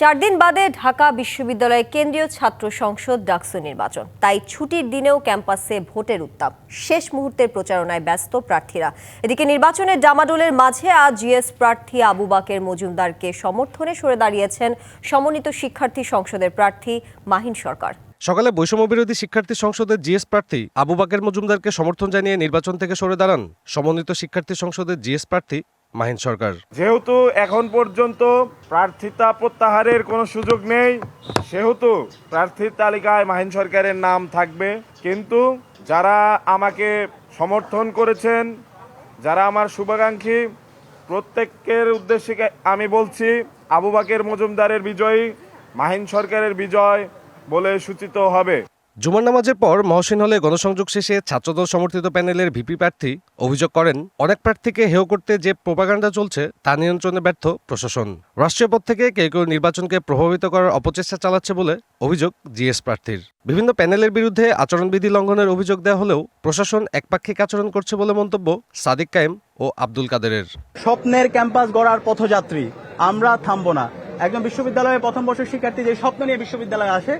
চার দিন বাদে ঢাকা বিশ্ববিদ্যালয়ে কেন্দ্রীয় ছাত্র সংসদ ডাকসু নির্বাচন। তাই ছুটির দিনেও ক্যাম্পাসে ভোটের উত্তাপ। শেষ মুহূর্তের প্রচারণায় ব্যস্ত প্রার্থীরা। এদিকে নির্বাচনের ডামাডোলের মাঝে আজ জিএস প্রার্থী আবু বাকের মজুমদারকে সমর্থনে সরে দাঁড়িয়েছেন সমন্বিত শিক্ষার্থী সংসদের প্রার্থী মাহিন সরকার। সকালে বৈষম্য বিরোধী শিক্ষার্থী সংসদের জিএস প্রার্থী আবু বাকের মজুমদারকে সমর্থন জানিয়ে নির্বাচন থেকে সরে দাঁড়ান সমন্বিত শিক্ষার্থী সংসদের জিএস প্রার্থী মাহিন সরকার। যেহেতু এখন পর্যন্ত প্রার্থিতা প্রত্যাহারের কোনো সুযোগ নেই, সেহেতু প্রার্থীর তালিকায় মাহিন সরকারের নাম থাকবে। কিন্তু যারা আমাকে সমর্থন করেছেন, যারা আমার শুভাকাঙ্ক্ষী, প্রত্যেকের উদ্দেশ্যে আমি বলছি, আবু বাকের মজুমদারের বিজয়ী মাহিন সরকারের বিজয় বলে সূচিত হবে। জুমার নামাজের পর মহসিন হলে গণসংযোগ শেষে ছাত্রদল সমর্থিত প্যানেলের ভিপি প্রার্থী অভিযোগ করেন, অনেক প্রার্থীকে হেয় করতে যে প্রোপাগান্ডা চলছে তা নিয়ন্ত্রণে ব্যর্থ প্রশাসন। রাষ্ট্রীয় পদ থেকে কেউ কেউ নির্বাচনকে প্রভাবিত করার অপচেষ্টা চালাচ্ছে বলে অভিযোগ জিএস প্রার্থীর। বিভিন্ন প্যানেলের বিরুদ্ধে আচরণবিধি লঙ্ঘনের অভিযোগ দেওয়া হলেও প্রশাসন একপাক্ষিক আচরণ করছে বলে মন্তব্য সাদিক কায়েম ও আব্দুল কাদেরের। স্বপ্নের ক্যাম্পাস গড়ার পথযাত্রী, আমরা থামবো না। একজন বিশ্ববিদ্যালয়ের প্রথম বর্ষের শিক্ষার্থী যে স্বপ্ন নিয়ে বিশ্ববিদ্যালয়ে আসে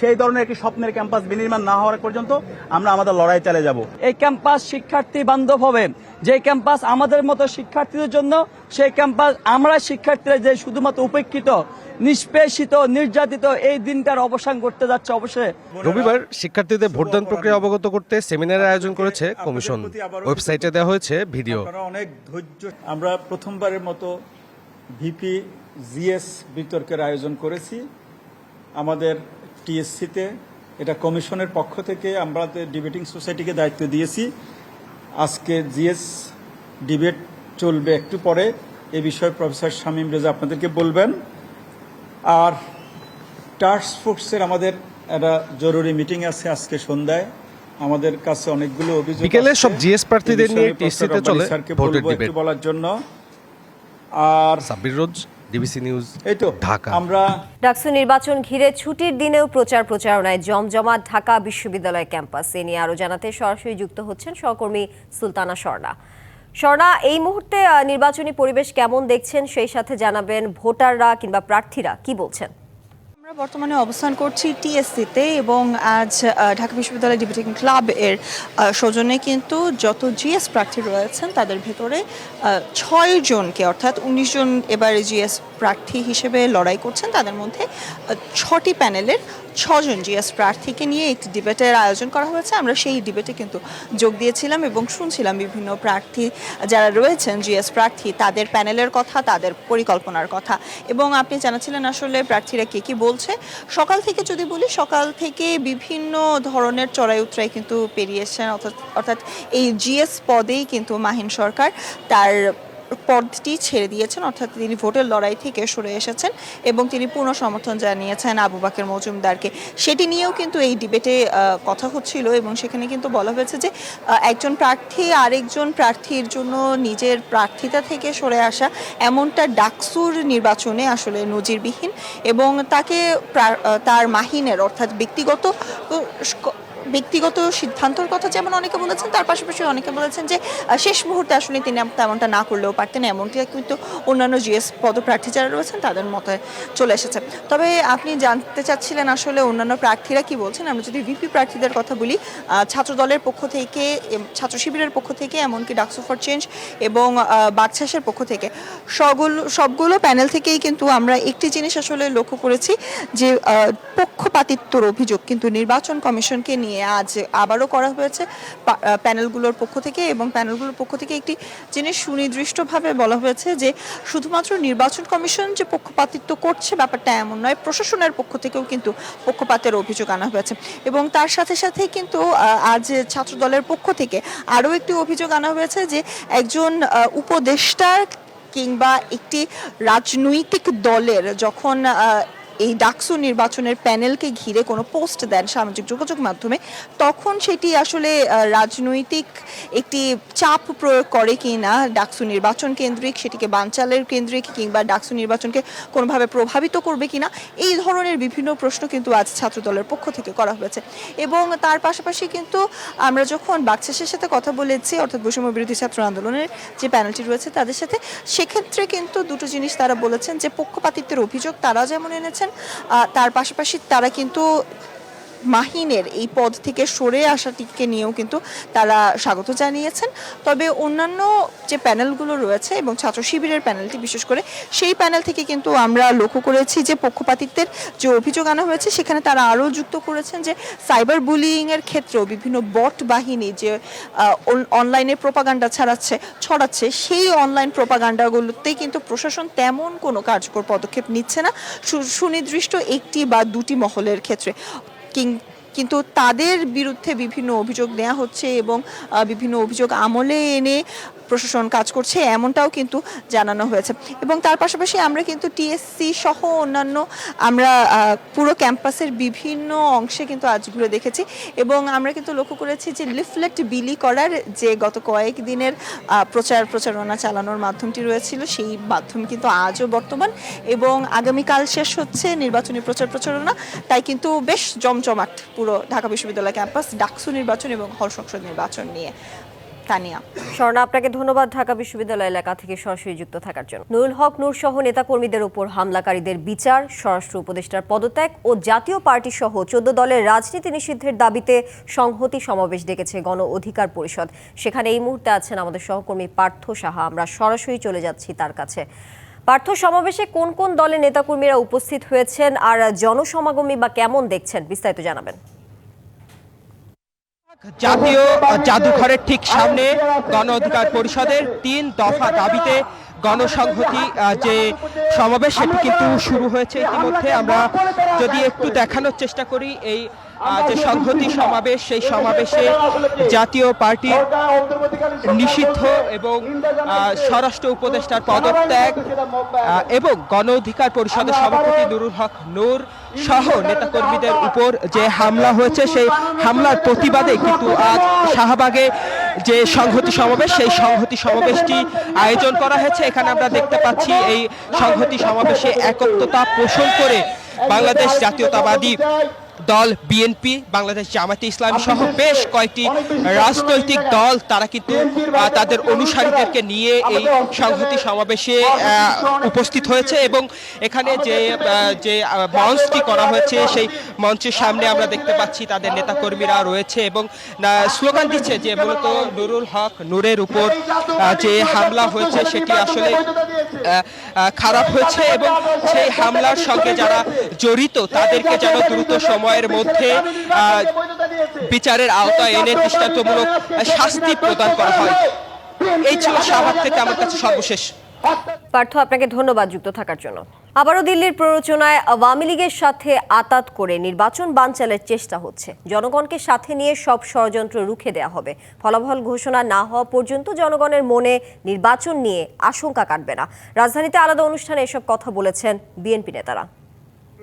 সেই ধরনের একটি স্বপ্নের ক্যাম্পাস বিনির্মাণ না হওয়ার পর্যন্ত আমরা আমাদের লড়াই চালিয়ে যাব। এই ক্যাম্পাস শিক্ষার্থী বান্ধব হবে। যে ক্যাম্পাস আমাদের মতো শিক্ষার্থীদের জন্য সেই ক্যাম্পাস আমরা শিক্ষার্থীরা যে শুধুমাত্র উপেক্ষিত নিষ্পেষিত নির্যাতিত এই দিনটার অবসান করতে যাচ্ছে অবশ্যই। রবিবার শিক্ষার্থীদের ভোটদান প্রক্রিয়া অবগত করতে সেমিনারের আয়োজন করেছে কমিশন। ওয়েবসাইটে দেওয়া হয়েছে ভিডিও। অনেক ধৈর্য আমরা প্রথমবারের মতো ভিপি জিএস বিতর্কের আয়োজন করেছি। আমাদের টিএসসিতে এটা কমিশনের পক্ষ থেকে আমরা ডিবেটিং সোসাইটিকে দায়িত্ব দিয়েছি আজকে জিএস ডিবেট চলবে একটু পরে। এ বিষয়ে প্রফেসর শামীম রেজা আপনাদেরকে বলবেন। আর টাস্ক ফোর্সের আমাদের একটা জরুরি মিটিং আছে আজকে সন্ধ্যায়। আমাদের কাছে অনেকগুলো অভিযোগ বিকেলে। সব GS প্রার্থীদের নিয়ে বিষয়ে TSC তে প্রফেসর চলে স্যারকে ভোটের বলব একটু বলার জন্য। আর সাব্বির রোজ ডিবিসি নিউজ এই তো ঢাকা। আমরা ডাকসু নির্বাচন ঘিরে ছুটির দিনেও প্রচার প্রচারণায় জমজমাট ঢাকা বিশ্ববিদ্যালয় ক্যাম্পাস। এ নিয়ে আরও জানাতে সরাসরি যুক্ত হচ্ছেন সহকর্মী সুলতানা স্বর্ণা স্বর্ণা এই মুহূর্তে আহ, নির্বাচনী পরিবেশ কেমন দেখছেন? সেই সাথে জানাবেন ভোটাররা কিংবা প্রার্থীরা কি বলছেন? আমরা বর্তমানে অবস্থান করছি টিএসসিতে এবং আজ ঢাকা বিশ্ববিদ্যালয় ডিবেটিং ক্লাব এর সৌজন্যে কিন্তু যত জিএস প্রার্থী রয়েছেন তাদের ভেতরে ছয় জনকে অর্থাৎ উনিশ জন এবারে জিএস প্রার্থী হিসেবে লড়াই করছেন। তাদের মধ্যে ছটি প্যানেলের ছজন জিএস প্রার্থীকে নিয়ে একটি ডিবেটের আয়োজন করা হয়েছে। আমরা সেই ডিবেটে কিন্তু যোগ দিয়েছিলাম এবং শুনছিলাম বিভিন্ন প্রার্থী, যারা রয়েছেন জিএস প্রার্থী, তাদের প্যানেলের কথা, তাদের পরিকল্পনার কথা। এবং আপনি জানাচ্ছিলেন আসলে প্রার্থীরা কে কি বলছে সকাল থেকে যদি বলি, সকাল থেকে বিভিন্ন ধরনের চড়াই উতরাই কিন্তু পেরিয়েছেন অর্থাৎ অর্থাৎ এই জিএস পদেই কিন্তু মাহিন সরকার তার পদটি ছেড়ে দিয়েছেন, অর্থাৎ তিনি ভোটের লড়াই থেকে সরে এসেছেন এবং তিনি পূর্ণ সমর্থন জানিয়েছেন আবু বাকের মজুমদারকে। সেটি নিয়েও কিন্তু এই ডিবেটে কথা হচ্ছিল এবং সেখানে কিন্তু বলা হয়েছে যে একজন প্রার্থী আরেকজন প্রার্থীর জন্য নিজের প্রার্থিতা থেকে সরে আসা এমনটা ডাকসুর নির্বাচনে আসলে নজিরবিহীন এবং তাকে তার মাহিনের অর্থাৎ ব্যক্তিগত ব্যক্তিগত সিদ্ধান্তর কথা যেমন অনেকে বলেছেন, তার পাশাপাশি অনেকে বলেছেন যে শেষ মুহূর্তে আসলে তিনি তেমনটা না করলেও পারতেন। এমনটি কিন্তু অন্যান্য জিএস পদপ্রার্থী যারা রয়েছেন, তাদের মতে চলে এসেছে। তবে আপনি জানতে চাচ্ছিলেন আসলে অন্যান্য প্রার্থীরা কি বলছেন? আমরা যদি ভিপি প্রার্থীদের কথা বলি ছাত্র দলের পক্ষ থেকে ছাত্র শিবিরের পক্ষ থেকে, এমনকি ডাকসু ফর চেঞ্জ এবং বাকশাসের পক্ষ থেকে সবগুলো সবগুলো প্যানেল থেকেই কিন্তু আমরা একটি জিনিস আসলে লক্ষ্য করেছি যে পক্ষপাতিত্বর অভিযোগ কিন্তু নির্বাচন কমিশনকে নিয়ে আজ আবারও করা হয়েছে। প্যানেলগুলোর পক্ষ থেকে এবং প্যানেলগুলোর পক্ষ থেকে একটি জিনিস সুনির্দিষ্টভাবে বলা হয়েছে যে শুধুমাত্র নির্বাচন কমিশন যে পক্ষপাতিত্ব করছে ব্যাপারটা এমন নয় প্রশাসনের পক্ষ থেকেও কিন্তু পক্ষপাতের অভিযোগ আনা হয়েছে। এবং তার সাথে সাথে কিন্তু আজ ছাত্র দলের পক্ষ থেকে আরও একটি অভিযোগ আনা হয়েছে যে একজন আহ, উপদেষ্টার কিংবা একটি রাজনৈতিক দলের যখন এই ডাকসু নির্বাচনের প্যানেলকে ঘিরে কোনো পোস্ট দেন সামাজিক যোগাযোগ মাধ্যমে, তখন সেটি আসলে রাজনৈতিক একটি চাপ প্রয়োগ করে কি না ডাকসু নির্বাচন কেন্দ্রিক, সেটিকে বানচালের কেন্দ্রিক কিংবা ডাকসু নির্বাচনকে কোনোভাবে প্রভাবিত করবে কিনা, এই ধরনের বিভিন্ন প্রশ্ন কিন্তু আজ ছাত্রদলের পক্ষ থেকে করা হয়েছে। এবং তার পাশাপাশি কিন্তু আমরা যখন বাকশেষের সাথে কথা বলেছি, অর্থাৎ বৈষম্য বিরোধী ছাত্র আন্দোলনের যে প্যানেলটি রয়েছে তাদের সাথে, সেক্ষেত্রে কিন্তু দুটো জিনিস তারা বলেছেন যে পক্ষপাতিত্বের অভিযোগ তারা যেমন এনেছেন তার পাশাপাশি তারা কিন্তু মাহিনের এই পদ থেকে সরে আসাটিকে নিয়েও কিন্তু তারা স্বাগত জানিয়েছেন। তবে অন্যান্য যে প্যানেলগুলো রয়েছে এবং ছাত্র শিবিরের প্যানেলটি, বিশেষ করে সেই প্যানেল থেকে কিন্তু আমরা লক্ষ্য করেছি যে পক্ষপাতিত্বের যে অভিযোগ আনা হয়েছে, সেখানে তারা আরও যুক্ত করেছেন যে সাইবার বুলিংয়ের ক্ষেত্রেও বিভিন্ন বট বাহিনী যে অন- অনলাইনে প্রোপাগান্ডা ছাড়াচ্ছে, ছড়াচ্ছে, সেই অনলাইন প্রোপাগান্ডাগুলোতেই কিন্তু প্রশাসন তেমন কোনো কার্যকর পদক্ষেপ নিচ্ছে না। সুনির্দিষ্ট একটি বা দুটি মহলের ক্ষেত্রে। কিন্তু তাদের বিরুদ্ধে বিভিন্ন অভিযোগ দেয়া হচ্ছে এবং বিভিন্ন অভিযোগ আমলে এনে প্রশাসন কাজ করছে, এমনটাও কিন্তু জানানো হয়েছে। এবং তার পাশাপাশি আমরা কিন্তু টিএসসি সহ অন্যান্য আমরা পুরো ক্যাম্পাসের বিভিন্ন অংশে কিন্তু আজ ঘুরে দেখেছি। এবং আমরা কিন্তু লক্ষ্য করেছি যে লিফলেট বিলি করার যে গত কয়েক দিনের প্রচার প্রচারণা চালানোর মাধ্যমটি রয়েছিল, সেই মাধ্যম কিন্তু আজও বর্তমান। এবং আগামীকাল শেষ হচ্ছে নির্বাচনী প্রচার প্রচারণা। তাই কিন্তু বেশ জমজমাট পুরো ঢাকা বিশ্ববিদ্যালয় ক্যাম্পাস ডাকসু নির্বাচন এবং হল সংসদ নির্বাচন নিয়ে। তানিয়া স্বর্ণা, আপনাকে ধন্যবাদ। ঢাকা বিশ্ববিদ্যালয় এলাকা থেকে সরাসরি যুক্ত থাকার জন্য। নুরুল হক, নূর সহ নেতাকর্মীদের উপর হামলাকারীদের বিচার, স্বরাষ্ট্র উপদেষ্টার পদত্যাগ ও জাতীয় পার্টি সহ চোদ্দ দলের রাজনীতি নিষিদ্ধের দাবিতে সংহতি সমাবেশ ডেকেছে গণ অধিকার পরিষদ। সেখানে এই মুহূর্তে আছেন আমাদের সহকর্মী পার্থ সাহা। আমরা সরাসরি চলে যাচ্ছি তার কাছে। পার্থ, সমাবেশে কোন কোন দলের নেতাকর্মীরা উপস্থিত হয়েছেন আর জনসমাগমী বা কেমন দেখছেন? বিস্তারিত জানাবেন। জাতীয় জাদুঘরের ঠিক সামনে গণ অধিকার পরিষদের তিন দফা দাবিতে গণসংহতি যে সমাবেশ, সেটি কিন্তু শুরু হয়েছে। ইতিমধ্যে আমরা যদি একটু দেখানোর চেষ্টা করি, এই যে সংহতি সমাবেশ, সেই সমাবেশে জাতীয় পার্টির নিষিদ্ধ এবং স্বরাষ্ট্র উপদেষ্টার পদত্যাগ এবং গণ অধিকার পরিষদের সভাপতি নুরুল হক নূর সহ নেতাকর্মীদের উপর যে হামলা হয়েছে, সেই হামলার প্রতিবাদে কিন্তু আজ শাহবাগে যে সংহতি সমাবেশ, সেই সংহতি সমাবেশটি আয়োজন করা হয়েছে। এখানে আমরা দেখতে পাচ্ছি এই সংহতি সমাবেশে একত্রতা পোষণ করে বাংলাদেশ জাতীয়তাবাদী দল বিএনপি বাংলাদেশ জামাতে ইসলামী সহ বেশ কয়েকটি রাজনৈতিক দল তারা কিন্তু তাদের অনুসারীদেরকে নিয়ে এই সংহতি সমাবেশে উপস্থিত হয়েছে এবং এখানে যে যে মঞ্চটি করা হয়েছে সেই মঞ্চের সামনে আমরা দেখতে পাচ্ছি তাদের নেতাকর্মীরা রয়েছে এবং স্লোগান দিচ্ছে যে মূলত নুরুল হক নূরের উপর যে হামলা হয়েছে সেটি আসলে খারাপ হয়েছে এবং সেই হামলার সঙ্গে যারা জড়িত তাদেরকে যেন দ্রুত সময়ের মধ্যে বিচারের আওতায় এনে দৃষ্টান্তমূলক শাস্তি প্রদান করা হয়। এই ছিল শাহবাগ থেকে আমার কাছে সর্বশেষ। পার্থ আপনাকে ধন্যবাদ যুক্ত থাকার জন্য। আবারও দিল্লির প্ররোচনায় আওয়ামী লীগের সাথে আতাত করে নির্বাচন বানচালের চেষ্টা হচ্ছে। জনগণকে সাথে নিয়ে সব ষড়যন্ত্র রুখে দেওয়া হবে। ফলাফল ঘোষণা না হওয়া পর্যন্ত জনগণের মনে নির্বাচন নিয়ে আশঙ্কা কাটবে না। রাজধানীতে আলাদা অনুষ্ঠানে এসব কথা বলেছেন বিএনপি নেতারা জানাব এমন কাজ কেউ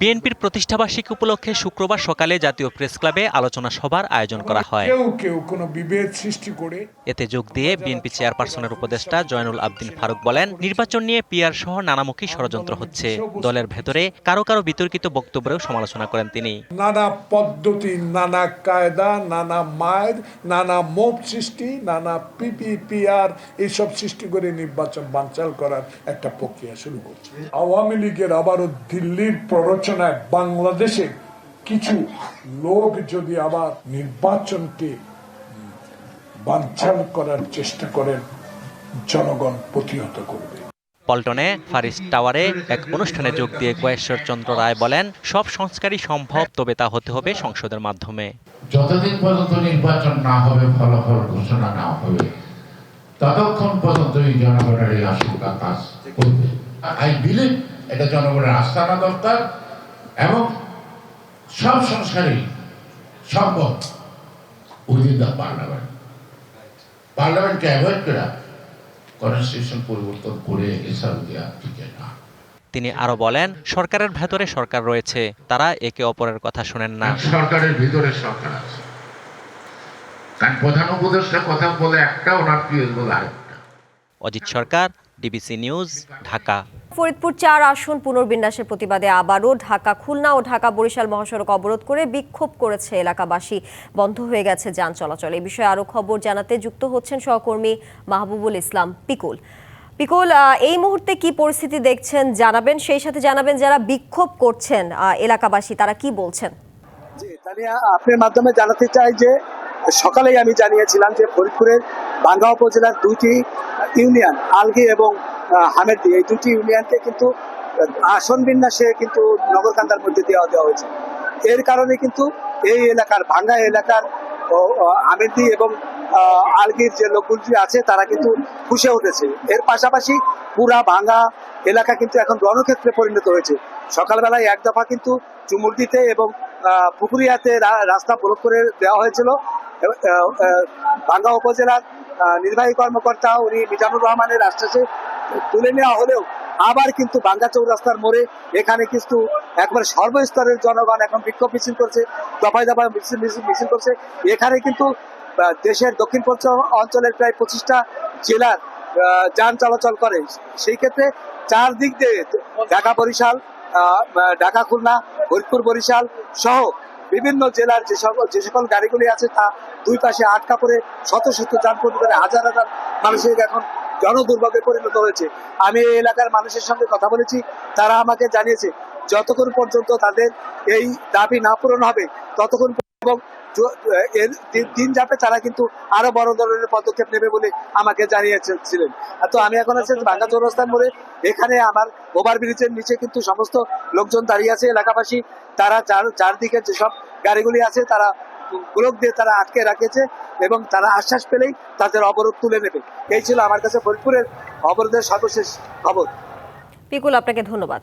বিএনপির প্রতিষ্ঠাবার্ষিকী উপলক্ষে শুক্রবার সকালে জাতীয় প্রেস ক্লাবে আলোচনা সভার আয়োজন করা হয়। কেউ কেউ কোনো বিভেদ সৃষ্টি করে এতে যোগ দিয়ে বিএনপি চেয়ারপারসনের উপদেষ্টা জয়নুল আবদিন ফারুক বলেন নির্বাচন নিয়ে পিয়ার সহ নানামুখী ষড়যন্ত্র হচ্ছে। দলের ভেতরে কারও কারও বিতর্কিত বক্তব্যেও সমালোচনা করেন তিনি। নানা পদ্ধতি নানা কায়দা নানা মায়ের নানা মোপ সৃষ্টি নানা পিপি পিপিপিআর এইসব সৃষ্টি করে নির্বাচন বানচাল করার একটা প্রক্রিয়া শুরু করছে। আওয়ামী লীগের আবারও দিল্লির প্ররোচনায় বাংলাদেশে কিছু লোক যদি আবার নির্বাচনকে বানচাল করার চেষ্টা করেন জনগণ প্রতিহত করবে। পল্টনে ফারিস টাওয়ারে এক অনুষ্ঠানে যোগ দিয়ে কয়েশ্বর চন্দ্র রায় বলেন সব সংস্কারই সম্ভব তবে তা হতে হবে সংসদের মাধ্যমে। যতদিন পর্যন্ত নির্বাচন না হবে ফলাফল ঘোষণা না হবে ততক্ষণ পর্যন্ত এই জনগণের এই আশঙ্কা কাজ করবে। আই বিলিভ এটা জনগণের আস্থা আনা দরকার এবং সব সংস্কারই সম্ভব উইদিন দ্য পার্লামেন্ট। পার্লামেন্টকে অ্যাভয়েড করা কনস্টিটিউশন পরিবর্তন করে এসব দেওয়া ঠিক না। তিনি আরও বলেন সরকারের ভেতরে সরকার রয়েছে তারা একে অপরের কথা শোনেন না। সরকারের ভিতরে সরকার আছে। কারণ প্রধান উপদেষ্টা কথা বলে একটা ওনার পিএস বলে আরেকটা। Ajit Sarkar DBC news Dhaka. Faridpur চার আসন পুনর্বিন্যাসের প্রতিবাদে আবারও ঢাকা খুলনা ও ঢাকা বরিশাল মহাসড়ক অবরোধ করে বিক্ষোভ করেছে এলাকাবাসী। বন্ধ হয়ে গেছে যান চলাচল। এই বিষয়ে আরও খবর জানাতে যুক্ত হচ্ছেন সহকর্মী মাহবুবুল ইসলাম পিকুল। পিকুল এই মুহূর্তে কি পরিস্থিতি দেখছেন, জানাবেন? সেই সাথে জানাবেন যারা বিক্ষোভ করছেন এলাকাবাসী, তারা কি বলছেন? আপনার মাধ্যমে জানাতে চাই যে সকালেই আমি জানিয়েছিলাম যে ফরিদপুরের বাঙ্গা উপজেলার দুইটি ইউনিয়ন আলগি এবং হামেরদি এই দুটি ইউনিয়নকে কিন্তু আসন বিন্যাসে কিন্তু নগরকান্দার মধ্যে দেওয়া দেওয়া হয়েছে। এর কারণে কিন্তু এই এলাকার ভাঙ্গা এলাকার ও, এবং আলগির যে লোকগুলি আছে তারা কিন্তু ফুসে উঠেছে এর পাশাপাশি পুরা ভাঙ্গা এলাকা কিন্তু এখন রণক্ষেত্রে পরিণত হয়েছে। সকালবেলায় এক দফা কিন্তু চুমুরদিতে এবং পুকুরিয়াতে রাস্তা ব্লক করে দেওয়া হয়েছিল। ভাঙ্গা উপজেলার নির্বাহী কর্মকর্তা উনি মিজানুর রহমানের আশ্বাসে তুলে নেওয়া হলেও আবার কিন্তু ভাঙ্গা চৌরাস্তার মোড়ে এখানে কিন্তু একবার সর্বস্তরের জনগণ এখন বিক্ষোভ মিছিল করছে, দফায় দফায় মিছিল করছে। এখানে কিন্তু দেশের দক্ষিণ পশ্চিম অঞ্চলের প্রায় পঁচিশটা জেলার যান চলাচল করে। সেই ক্ষেত্রে চার দিক দিয়ে ঢাকা বরিশাল ঢাকা খুলনা ফরিদপুর বরিশাল সহ বিভিন্ন জেলার যে সকল যে সকল গাড়িগুলি আছে, তা দুই পাশে আটকা পড়ে শত শত যান পরিবারে হাজার হাজার মানুষের এখন জনদুর্ভোগে পরিণত হয়েছে। আমি এই এলাকার মানুষের সঙ্গে কথা বলেছি, তারা আমাকে জানিয়েছে, যতক্ষণ পর্যন্ত তাদের এই দাবি না পূরণ হবে, ততক্ষণ এবং দিন- যাবে তারা কিন্তু আরও বড় ধরনের পদক্ষেপ নেবে বলে আমাকে জানিয়েছিলেন। তো আমি এখন আছি বাঙ্গা চৌরাস্তার মোড়ে। এখানে আমার ওভারব্রিজের নিচে কিন্তু সমস্ত লোকজন দাঁড়িয়ে আছে, এলাকাবাসী। তারা চার, চারদিকে যেসব গাড়িগুলি আছে, তারা ব্লক দিয়ে তারা আটকে রাখেছে এবং তারা আশ্বাস পেলেই তাদের অবরোধ তুলে নেবে। এই ছিল আমার কাছে ফরিদপুরের অবরোধের সর্বশেষ খবর। পিকুল, আপনাকে ধন্যবাদ।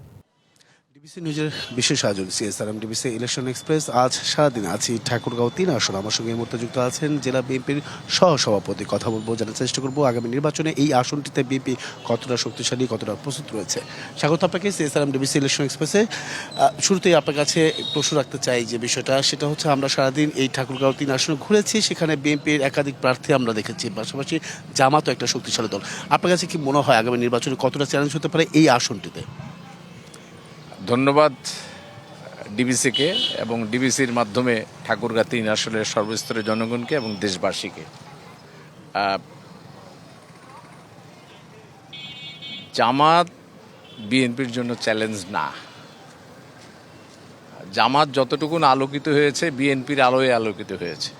ডিবিসি নিউজের বিশেষ আয়োজন সিএসআরএম ডিবিসি ইলেকশন এক্সপ্রেস আজ সারাদিন আছি ঠাকুরগাঁও তিন আসন। আমার সঙ্গে এই মুহূর্তে যুক্ত আছেন জেলা বিএনপির সহ সভাপতি কথা বলব, জানার চেষ্টা করব আগামী নির্বাচনে এই আসনটিতে বিএনপি কতটা শক্তিশালী, কতটা প্রস্তুত রয়েছে। স্বাগত আপনাকে সিএসআরএম ডিবিসি ইলেকশন এক্সপ্রেসে শুরুতেই আপনার কাছে প্রশ্ন রাখতে চাই যে বিষয়টা, সেটা হচ্ছে আমরা সারাদিন এই ঠাকুরগাঁও তিন আসনে ঘুরেছি, সেখানে বিএনপির একাধিক প্রার্থী আমরা দেখেছি, পাশাপাশি জামাতও একটা শক্তিশালী দল। আপনার কাছে কি মনে হয় আগামী নির্বাচনে কতটা চ্যালেঞ্জ হতে পারে এই আসনটিতে? ধন্যবাদ ডিবিসিকে এবং ডিবিসির মাধ্যমে ঠাকুরগা তিন আসলের সর্বস্তরের জনগণকে এবং দেশবাসীকে। জামাত বিএনপির জন্য চ্যালেঞ্জ না। জামাত যতটুকুন আলোকিত হয়েছে, বিএনপির আলোয় আলোকিত হয়েছে।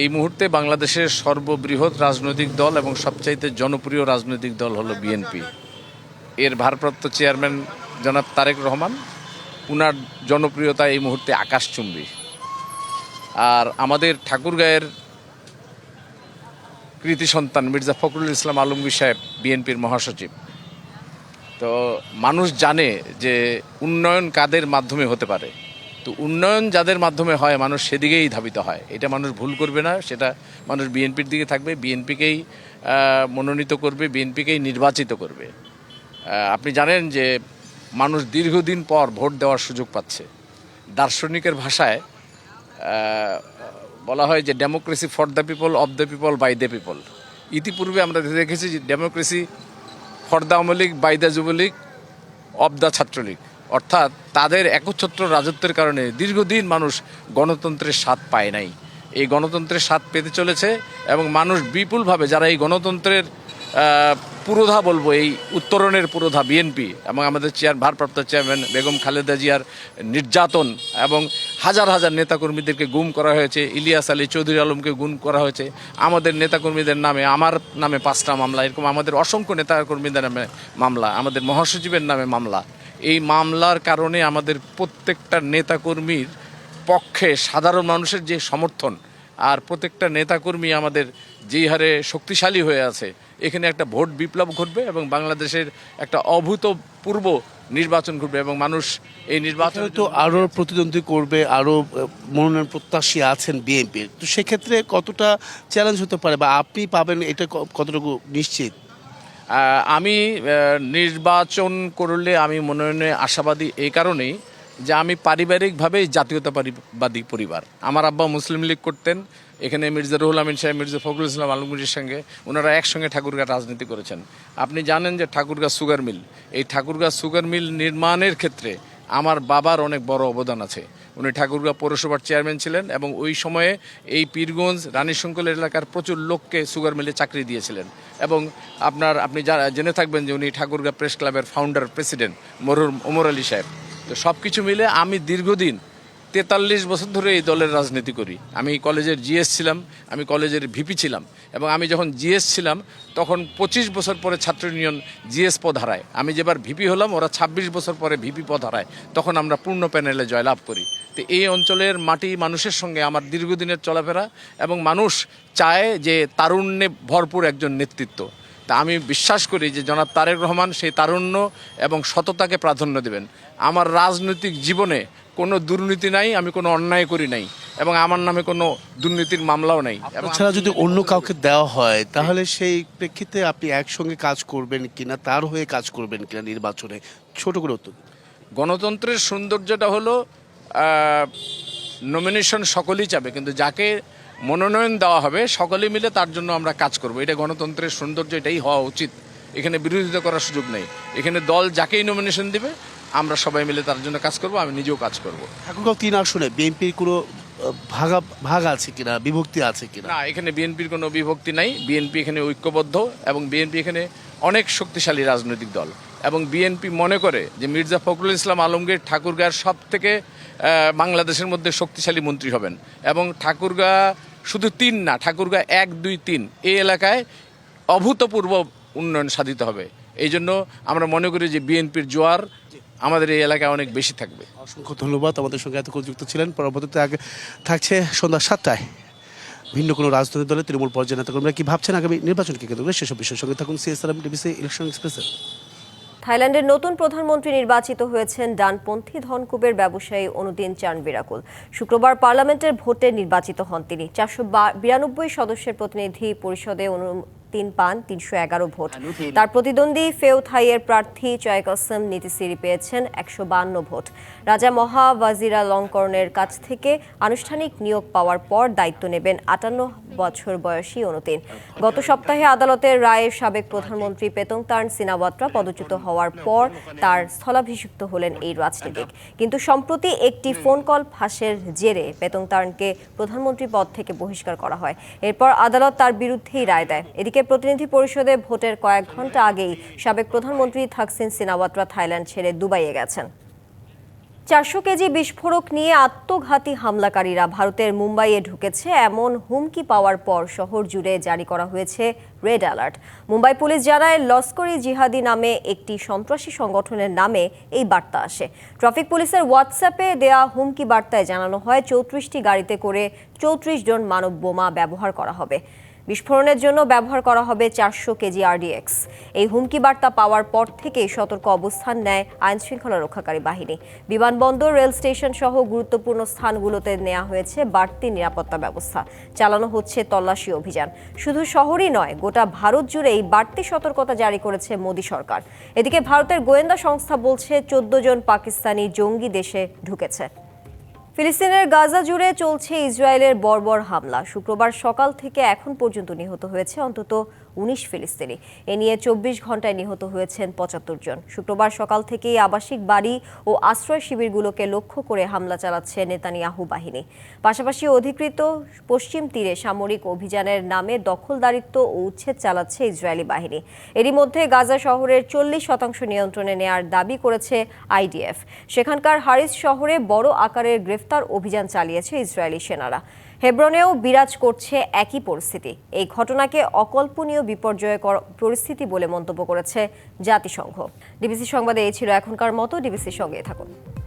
এই মুহূর্তে বাংলাদেশের সর্ববৃহৎ রাজনৈতিক দল এবং সবচাইতে জনপ্রিয় রাজনৈতিক দল হলো বিএনপি। এর ভারপ্রাপ্ত চেয়ারম্যান জনাব তারেক রহমান, উনার জনপ্রিয়তা এই মুহূর্তে আকাশচুম্বী। আর আমাদের ঠাকুরগাঁয়ের কৃতি সন্তান মির্জা ফখরুল ইসলাম আলমগীর সাহেব, বিএনপির মহাসচিব। তো মানুষ জানে যে উন্নয়ন কাদের মাধ্যমে হতে পারে। তো উন্নয়ন যাদের মাধ্যমে হয়, মানুষ সেদিকেই ধাবিত হয়। এটা মানুষ ভুল করবে না, সেটা মানুষ বিএনপির দিকে থাকবে, বিএনপিকেই মনোনীত করবে, বিএনপিকেই নির্বাচিত করবে। আপনি জানেন যে মানুষ দীর্ঘদিন পর ভোট দেওয়ার সুযোগ পাচ্ছে। দার্শনিকের ভাষায় বলা হয় যে democracy for the people of the people by the people ইতিপূর্বে আমরা দেখেছি যে democracy for the Awami League by the Jubo League of the Chhatra League. অর্থাৎ তাদের একচ্ছত্র রাজত্বের কারণে দীর্ঘদিন মানুষ গণতন্ত্রের স্বাদ পায় নাই। এই গণতন্ত্রের স্বাদ পেতে চলেছে এবং মানুষ বিপুলভাবে যারা এই গণতন্ত্রের পুরোধা বলব, এই উত্তরণের পুরোধা বিএনপি এবং আমাদের চেয়ার, ভারপ্রাপ্ত চেয়ারম্যান বেগম খালেদা জিয়ার নির্যাতন এবং হাজার হাজার নেতাকর্মীদেরকে গুম করা হয়েছে, ইলিয়াস আলী চৌধুরী আলমকে গুম করা হয়েছে, আমাদের নেতাকর্মীদের নামে, আমার নামে পাঁচটা মামলা, এরকম আমাদের অসংখ্য নেতাকর্মীদের নামে মামলা, আমাদের মহাসচিবের নামে মামলা। এই মামলার কারণে আমাদের প্রত্যেকটা নেতাকর্মীর পক্ষে সাধারণ মানুষের যে সমর্থন আর প্রত্যেকটা নেতাকর্মী আমাদের যেই হারে শক্তিশালী হয়ে আছে এখানে একটা ভোট বিপ্লব ঘটবে এবং বাংলাদেশের একটা অভূতপূর্ব নির্বাচন ঘটবে এবং মানুষ এই নির্বাচন তো আরও প্রতিদ্বন্দ্বী করবে আরও মনোনয়ন প্রত্যাশী আছেন বিএনপির তো সেক্ষেত্রে কতটা চ্যালেঞ্জ হতে পারে বা আপনি পাবেন এটা কতটুকু নিশ্চিত? আমি নির্বাচন করলে আমি মনোনয়নে আশাবাদী এই কারণেই যে আমি পারিবারিকভাবেই জাতীয়তাবাদী পরিবার। আমার আব্বা মুসলিম লীগ করতেন, এখানে মির্জা রুহুল আমিন সাহেব, মির্জা ফখরুল ইসলাম আলমগীরের সঙ্গে ওনারা একসঙ্গে ঠাকুরগাঁ রাজনীতি করেছেন। আপনি জানেন যে ঠাকুরগাঁ সুগার মিল, এই ঠাকুরগাঁ সুগার মিল নির্মাণের ক্ষেত্রে আমার বাবার অনেক বড় অবদান আছে। উনি ঠাকুরগাঁ পৌরসভার চেয়ারম্যান ছিলেন এবং ওই সময়ে এই পীরগঞ্জ রানীশঙ্কল এলাকার প্রচুর লোককে সুগার মিলে চাকরি দিয়েছিলেন। এবং আপনার, আপনি জেনে থাকবেন যে উনি ঠাকুরগাঁ প্রেস ক্লাবের ফাউন্ডার প্রেসিডেন্ট মরহুম, ওমর আলী সাহেব। তো সব কিছু মিলে আমি দীর্ঘদিন তেতাল্লিশ বছর ধরে এই দলের রাজনীতি করি। আমি কলেজের জিএস ছিলাম, আমি কলেজের ভিপি ছিলাম এবং আমি যখন জিএস ছিলাম, তখন পঁচিশ বছর পরে ছাত্র ইউনিয়ন জিএস পদ হারায়। আমি যেবার ভিপি হলাম, ওরা ২৬ বছর পরে ভিপি পদ হারায়। তখন আমরা পূর্ণ প্যানেলে জয়লাভ করি। তো এই অঞ্চলের মাটি মানুষের সঙ্গে আমার দীর্ঘদিনের চলাফেরা এবং মানুষ চায় যে তারুণ্যে ভরপুর একজন নেতৃত্ব। তা আমি বিশ্বাস করি যে জনাব তারেক রহমান সেই তারুণ্য এবং সততাকে প্রাধান্য দেবেন। আমার রাজনৈতিক জীবনে কোনো দুর্নীতি নাই আমি কোনো অন্যায় করি নাই এবং আমার নামে কোনো দুর্নীতির মামলাও নাই। এবং ছাড়া যদি অন্য কাউকে দেওয়া হয় তাহলে সেই প্রেক্ষিতে আপনি একসঙ্গে কাজ করবেন কিনা তার হয়ে কাজ করবেন কিনা নির্বাচনে? ছোট করে উত্তর গণতন্ত্রের সৌন্দর্যটা হলো নমিনেশন সকলেই চাবে কিন্তু যাকে মনোনয়ন দেওয়া হবে সকলে মিলে তার জন্য আমরা কাজ করব। এটা গণতন্ত্রের সৌন্দর্য এটাই হওয়া উচিত। এখানে বিরোধিতা করার সুযোগ নেই। এখানে দল যাকেই নমিনেশন দিবে আমরা সবাই মিলে তার জন্য কাজ করব আমি নিজেও কাজ করব। ঠাকুরগাঁও তিন আসনে বিএনপির কোনো ভাগা ভাগ আছে কিনা? বিভক্তি আছে কিনা? না এখানে বিএনপির কোনো বিভক্তি নাই। বিএনপি এখানে ঐক্যবদ্ধ এবং বিএনপি এখানে অনেক শক্তিশালী রাজনৈতিক দল। এবং বিএনপি মনে করে যে মির্জা ফখরুল ইসলাম আলমগীর ঠাকুরগাঁর সব থেকে বাংলাদেশের মধ্যে শক্তিশালী মন্ত্রী হবেন। এবং ঠাকুরগাঁ শুধু তিন না, ঠাকুরগাঁ এক, দুই, তিন, এই এলাকায় অভূতপূর্ব উন্নয়ন সাধিত হবে। এই জন্য আমরা মনে করি যে বিএনপির জোয়ার আমাদের এই এলাকায় অনেক বেশি থাকবে। অসংখ্য ধন্যবাদ আমাদের সঙ্গে এতক্ষণ যুক্ত ছিলেন। পরবর্তীতে আগে থাকছে সন্ধ্যা সাতটায় ভিন্ন কোনো রাজনৈতিক দলের তৃণমূল পর্যায়ে নেতাকর্মীরা কি ভাবছেন আগামী নির্বাচনকে কেন্দ্র করে? সেসব বিষয়ের সঙ্গে থাকুন সিএসআরএম ডিবিসি ইলেকশন এক্সপ্রেসে থাইল্যান্ডের নতুন প্রধানমন্ত্রী নির্বাচিত হয়েছেন ডানপন্থী ধনকুবের ব্যবসায়ী অনুদিন চান বিরাকুল শুক্রবার পার্লামেন্টের ভোটে নির্বাচিত হন তিনি। চারশো বিরানব্বই সদস্যের প্রতিনিধি পরিষদে অনুমতিন পান তিনশো এগারো ভোট। তার প্রতিদ্বন্দ্বী ফেউ থাইয়ের প্রার্থী চয়কসম নীতিসিরি পেয়েছেন একশো বান্ন ভোট। রাজা মহা ওয়াজিরা লংকর্নের কাছ থেকে আনুষ্ঠানিক নিয়োগ পাওয়ার পর দায়িত্ব নেবেন আটান্ন বছর বয়সী অনুতিন। গত সপ্তাহে আদালতের রায়ে সাবেক প্রধানমন্ত্রী পেতংতার্ন সিনাওয়াত্রা পদচ্যুত হওয়ার পর তার স্থলাভিষিক্ত হলেন এই রাজনীতিক। কিন্তু সম্প্রতি একটি ফোন কল ফাঁসের জেরে পেতংতার্নকে প্রধানমন্ত্রী পদ থেকে বহিষ্কার করা হয়। এরপর আদালত তার বিরুদ্ধেই রায় দেয়। এদিকে প্রতিনিধি পরিষদে ভোটের কয়েক ঘণ্টা আগেই সাবেক প্রধানমন্ত্রী থাকসিন সিনাওয়াত্রা থাইল্যান্ড ছেড়ে দুবাইয়ে গেছেন। চারশো কেজি বিস্ফোরক নিয়ে আত্মঘাতী হামলাকারীরা ভারতের মুম্বাইয়ে ঢুকেছে। এমন হুমকি পাওয়ার পর শহর জুড়ে জারি করা হয়েছে রেড অ্যালার্ট। মুম্বাই পুলিশ জানায় লস্করি জিহাদি নামে একটি সন্ত্রাসী সংগঠনের নামে এই বার্তা আসে। ট্রাফিক পুলিশের হোয়াটসঅ্যাপে দেয়া হুমকি বার্তায় জানানো হয়, চৌত্রিশটি গাড়িতে করে চৌত্রিশ জন মানব বোমা ব্যবহার করা হবে। বিস্ফোরণের জন্য ব্যবহার করা হবে চারশো কেজি আরডিএক্স। এই হুমকি বার্তা পাওয়ার পর থেকেই সতর্ক অবস্থান নেয় আইন শৃঙ্খলা রক্ষাকারী বাহিনী। বিমানবন্দর, রেল স্টেশন সহ গুরুত্বপূর্ণ স্থানগুলোতে নেওয়া হয়েছে বাড়তি নিরাপত্তা ব্যবস্থা। চালানো হচ্ছে তল্লাশি অভিযান। শুধু শহরই নয়, গোটা ভারত জুড়েই বাড়তি সতর্কতা জারি করেছে মোদী সরকার। এদিকে ভারতের গোয়েন্দা সংস্থা বলছে, চোদ্দ জন পাকিস্তানি জঙ্গি দেশে ঢুকেছে। ফিলিস্তিনের গাজা জুড়ে চলছে ইসরায়েলের বর্বর হামলা। শুক্রবার সকাল থেকে এখন পর্যন্ত নিহত হয়েছে অন্তত উনিশ ফিলিস্তিনি। এ নিয়ে চব্বিশ ঘন্টায় নিহত হয়েছেন পঁচাত্তর জন। শুক্রবার সকাল থেকেই আবাসিক বাড়ি ও আশ্রয় শিবিরগুলোকে লক্ষ্য করে হামলা চালাচ্ছে নেতানিয়াহু বাহিনী। পাশাপাশি অধিকৃত পশ্চিম তীরে সামরিক অভিযানের নামে দখলদারিত্ব ও উচ্ছেদ চালাচ্ছে ইসরায়েলি বাহিনী। এরই মধ্যে গাজা শহরের চল্লিশ শতাংশ নিয়ন্ত্রণে নেয়ার দাবি করেছে আইডিএফ। সেখানকার হারিস শহরে বড় আকারের গ্রেফতার অভিযান চালিয়েছে ইসরায়েলি সেনারা। হেব্রনেও বিরাজ করছে একই পরিস্থিতি। এই ঘটনাকে অকল্পনীয় বিপর্যয়কর পরিস্থিতি বলে মন্তব্য করেছে জাতিসংঘ। ডিবিসি সংবাদে এই ছিল এখনকার মতো। ডিবিসির সঙ্গে থাকুন।